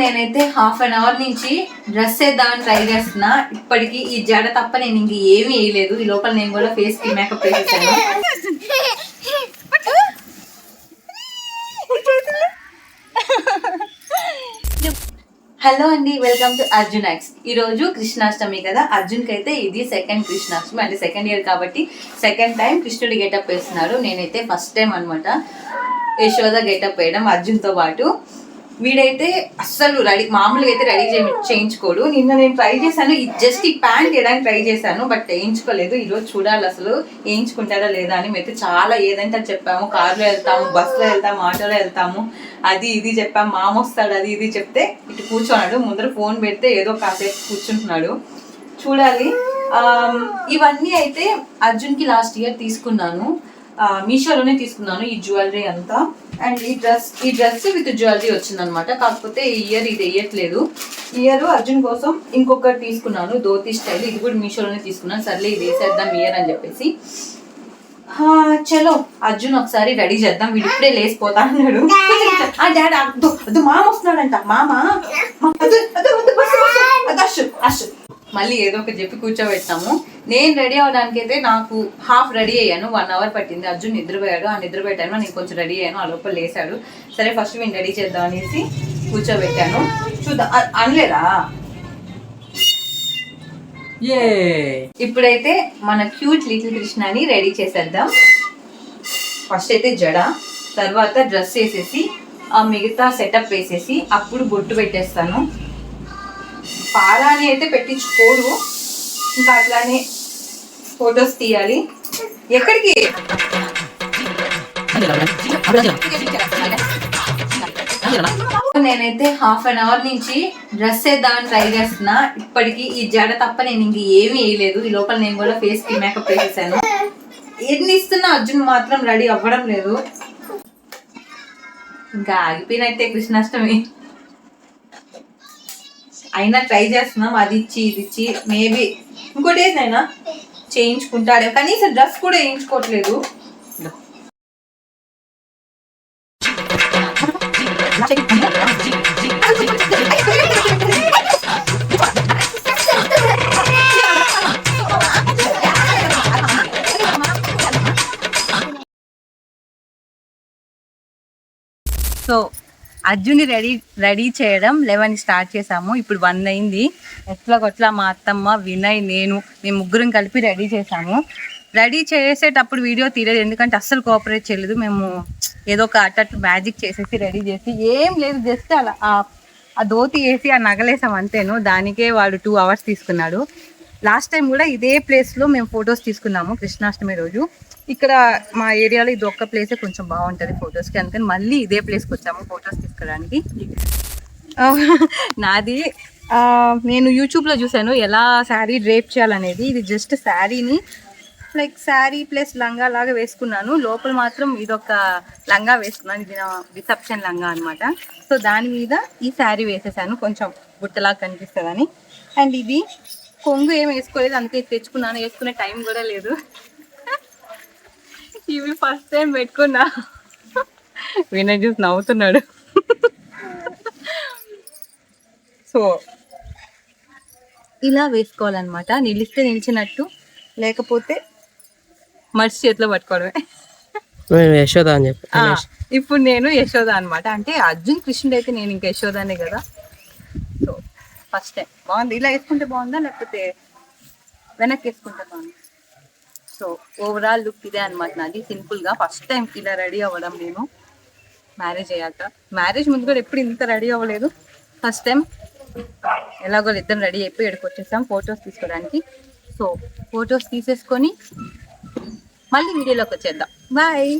నేనైతే half an hour నుంచి dress వేద్దామని ట్రై చేస్తున్నా. ఇప్పటికి ఈ జడ తప్ప నేను ఇంక ఏమీ వేయలేదు. ఈ లోపల నేను కూడా ఫేస్కి మేకప్ వేసేసాను. హలో అండి వెల్కమ్ టు అర్జున్ యాక్స్ ఈరోజు కృష్ణాష్టమి కదా. అర్జున్కి అయితే ఇది సెకండ్ కృష్ణాష్టమి. అంటే సెకండ్ ఇయర్ కాబట్టి సెకండ్ టైం కృష్ణుడి గెటప్ వేస్తున్నారు. నేనైతే ఫస్ట్ టైం అనమాట యశోద గెటప్ వేయడం అర్జున్తో పాటు. వీడైతే అస్సలు రెడీ మామూలుగా అయితే రెడీ చేయించుకోడు. నిన్న నేను ట్రై చేశాను జస్ట్ ఈ ప్యాంట్ వేయడానికి ట్రై చేశాను బట్ వేయించుకోలేదు. ఈరోజు చూడాలి అసలు వేయించుకుంటారా లేదా అని మేము చాలా ఏదంటే అది చెప్పాము. కార్లో వెళ్తాము బస్సులో వెళ్తాము ఆటోలో వెళ్తాము. అది ఇది చెప్పాము. మామ వస్తాడు అది ఇది చెప్తే ఇటు కూర్చోన్నాడు. ముందర ఫోన్ పెడితే ఏదో కాసేపు కూర్చుంటున్నాడు. చూడాలి. ఇవన్నీ అయితే అర్జున్కి లాస్ట్ ఇయర్ తీసుకున్నాను. మీషోలోనే తీసుకున్నాను ఈ జ్యువెలరీ అంతా. అండ్ ఈ డ్రెస్ ఈ డ్రెస్ విత్ జ్యువెలరీ వచ్చిందనమాట కాకపోతే ఈ ఇయర్ ఇది వేయట్లేదు. ఇయర్ అర్జున్ కోసం ఇంకొకటి తీసుకున్నాను ధోతి స్టైల్ ఇది కూడా మీషోలోనే తీసుకున్నాను. సర్లే ఇది వేసేద్దాం ఇయర్ అని చెప్పేసి. చలో అర్జున్ ఒకసారి రెడీ చేద్దాం. వీడు ఇప్పుడే లేసిపోతా అన్నాడు. డాడీ మామ వస్తున్నాడంట. మామ అదు అదు అదు అద్దు, బస్సు, మళ్ళీ ఏదో ఒకటి చెప్పి కూర్చోబెట్టాము నేను రెడీ అవడానికి అయితే నాకు హాఫ్ రెడీ అయ్యాను. వన్ అవర్ పట్టింది. అర్జున్ నిద్రపోయాడు. ఆ నిద్రపోయే టైంలో నేను కొంచెం రెడీ అయ్యాను. ఆ లోపల లేసాడు సరే ఫస్ట్ నేను రెడీ చేద్దాం అనేసి కూర్చోబెట్టాను. చూద్దాం. అనలేదా? ఇప్పుడైతే మన క్యూట్ లిటిల్ కృష్ణని రెడీ చేసేద్దాం. ఫస్ట్ అయితే జడ తర్వాత డ్రెస్ వేసేసి ఆ మిగతా సెటప్ వేసేసి అప్పుడు బొట్టు పెట్టేస్తాను. పారాని అయితే పెట్టించుకోడు. ఇంకా అట్లానే ఫొటోస్ తీయాలి. ఎక్కడికి? నేనైతే హాఫ్ అన్ అవర్ నుంచి డ్రెస్ వేద్దామని ట్రై చేస్తున్నా. ఇప్పటికి ఈ జడ తప్ప నేను ఇంక ఏమీ వేయలేదు. ఈ లోపల నేను కూడా ఫేస్కి మేకప్ వేసేసాను. ఎన్ని ఇస్తున్నా అర్జున్ మాత్రం రెడీ అవ్వడం లేదు. ఇంకా ఆగిపోయినట్టే కృష్ణాష్టమి. అయినా ట్రై చేస్తున్నాం అది ఇచ్చి ఇది ఇచ్చి మేబీ ఇంకోటి ఏదైనా చేయించుకుంటాడే కనీసం డ్రెస్ కూడా వేయించుకోవట్లేదు. సో అర్జున్ని రెడీ రెడీ చేయడం లెవెన్ స్టార్ట్ చేసాము. ఇప్పుడు వన్ అయింది. ఎట్లా కొట్లా మా అత్తమ్మ వినయ్ నేను మేము ముగ్గురం కలిపి రెడీ చేసాము. రెడీ చేసేటప్పుడు వీడియో తీయలేదు. ఎందుకంటే అస్సలు కోఆపరేట్ చేయలేదు. మేము ఏదో ఒక అట్టట్టు మ్యాజిక్ చేసేసి రెడీ చేసి ఏం లేదు. జస్ట్ అలా ఆ- ఆ ధోతి వేసి ఆ నగలేసాం అంతేను. దానికే వాడు టూ అవర్స్ తీసుకున్నాడు. లాస్ట్ టైం కూడా ఇదే ప్లేస్లో మేము ఫొటోస్ తీసుకున్నాము కృష్ణాష్టమి రోజు. ఇక్కడ మా ఏరియాలో ఇది ఒక్క ప్లేసే కొంచెం బాగుంటుంది ఫొటోస్కి అందుకని మళ్ళీ ఇదే ప్లేస్కి వచ్చాము ఫొటోస్ తీసుకోవడానికి. నాది నేను యూట్యూబ్లో చూశాను ఎలా శారీ డ్రేప్ చేయాలనేది. ఇది జస్ట్ శారీని లైక్ శారీ ప్లస్ లంగా లాగా వేసుకున్నాను. లోపల మాత్రం ఇదొక లంగా వేసుకున్నాను. ఇది రిసెప్షన్ లంగా అనమాట సో దాని మీద ఈ శారీ వేసేసాను. కొంచెం బుట్టలాగా కనిపిస్తుందని. అండ్ ఇది కొంగు ఏం వేసుకోలేదు అందుకే తెచ్చుకున్నాను. వేసుకునే టైం కూడా లేదు. ఇవి ఫస్ట్ టైం పెట్టుకున్నా. వినయ్ చూసి నవ్వుతున్నాడు. సో ఇలా వేసుకోవాలన్నమాట. నిలిస్తే నిలిచినట్టు లేకపోతే మడిచి చేతిలో పట్టుకోవడమే. యశోద అని చెప్పి ఆ, ఇప్పుడు నేను యశోద అన్నమాట. అంటే అర్జున్ కృష్ణుడు అయితే నేను ఇంకా యశోదానే కదా. సో ఫస్ట్ టైం బాగుంది. ఇలా వేసుకుంటే బాగుందా? లేకపోతే వెనక్కి వేసుకుంటే బాగుంది? సో ఓవరాల్ లుక్ ఇదే అనమాట నాది. సింపుల్గా ఫస్ట్ టైం ఇలా రెడీ అవ్వడం నేను. మ్యారేజ్ అయ్యాక. మ్యారేజ్ ముందు కూడా ఎప్పుడు ఇంత రెడీ అవ్వలేదు. ఫస్ట్ టైం ఎలాగో ఇద్దరం రెడీ అయిపోయి ఇక్కడికి వచ్చేసాం ఫొటోస్ తీసుకోవడానికి. సో ఫొటోస్ తీసేసుకొని మళ్ళీ వీడియోలోకి వచ్చేద్దాం. బాయ్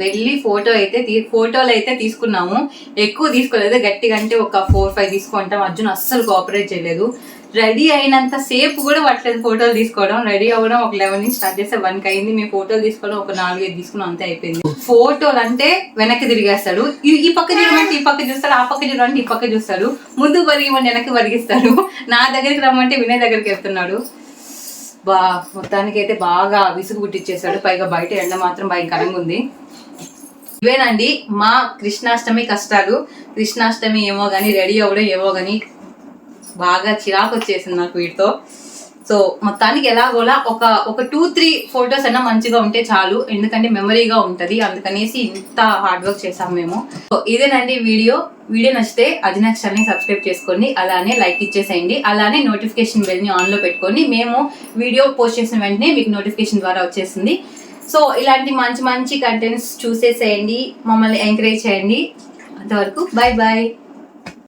వెళ్ళి ఫోటో అయితే ఫోటోలు అయితే తీసుకున్నాము. ఎక్కువ తీసుకోలేదు. గట్టిగా అంటే ఒక ఫోర్ ఫైవ్ తీసుకుంటాం. అర్జున్ అస్సలు కోఆపరేట్ చేయలేదు. రెడీ అయినంత సేపు కూడా పట్టలేదు ఫోటోలు తీసుకోవడం. రెడీ అవ్వడం ఒక లెవెన్ నుంచి స్టార్ట్ చేస్తే వన్ అయింది. మేము ఫోటోలు తీసుకోవడం ఒక నాలుగు ఐదు తీసుకున్నాం. అంతే అయిపోయింది. ఫోటోలు అంటే వెనక్కి తిరిగేస్తాడు. ఈ పక్క చూడమంటే ఈ పక్క చూస్తాడు. ఆ పక్క చూడమంటే ఈ పక్క చూస్తాడు. ముందు పరిగమంటే వెనక్కి పరిగిస్తాడు నా దగ్గరికి రమ్మంటే వినయ్ దగ్గరికి వెళ్తున్నాడు. బా మొత్తానికి అయితే బాగా విసుగు పుట్టించేశాడు పైగా బయట ఎండ మాత్రం భయంకరంగా ఉంది. ఇవేనండి మా కృష్ణాష్టమి కష్టాలు. కృష్ణాష్టమి ఏమో కానీ రెడీ అవ్వడం ఏమో కానీ బాగా చిరాకు వచ్చేసింది నాకు వీటితో సో మొత్తానికి ఎలాగోలా ఒక ఒక టూ త్రీ ఫొటోస్ అయినా మంచిగా ఉంటే చాలు. ఎందుకంటే మెమరీగా ఉంటుంది. అందుకనేసి ఇంత హార్డ్ వర్క్ చేసాం మేము. సో ఇదేనండి వీడియో. వీడియో నచ్చితే అజినాక్స్ సబ్స్క్రైబ్ చేసుకోండి. అలానే లైక్ ఇచ్చేసేయండి. అలానే నోటిఫికేషన్ బెల్ని ఆన్లో పెట్టుకొని మేము వీడియో పోస్ట్ చేసిన వెంటనే మీకు నోటిఫికేషన్ ద్వారా వచ్చేసింది సో ఇలాంటి మంచి మంచి కంటెంట్స్ చూసేసేయండి. మమ్మల్ని ఎంకరేజ్ చేయండి. అంతవరకు బాయ్ బాయ్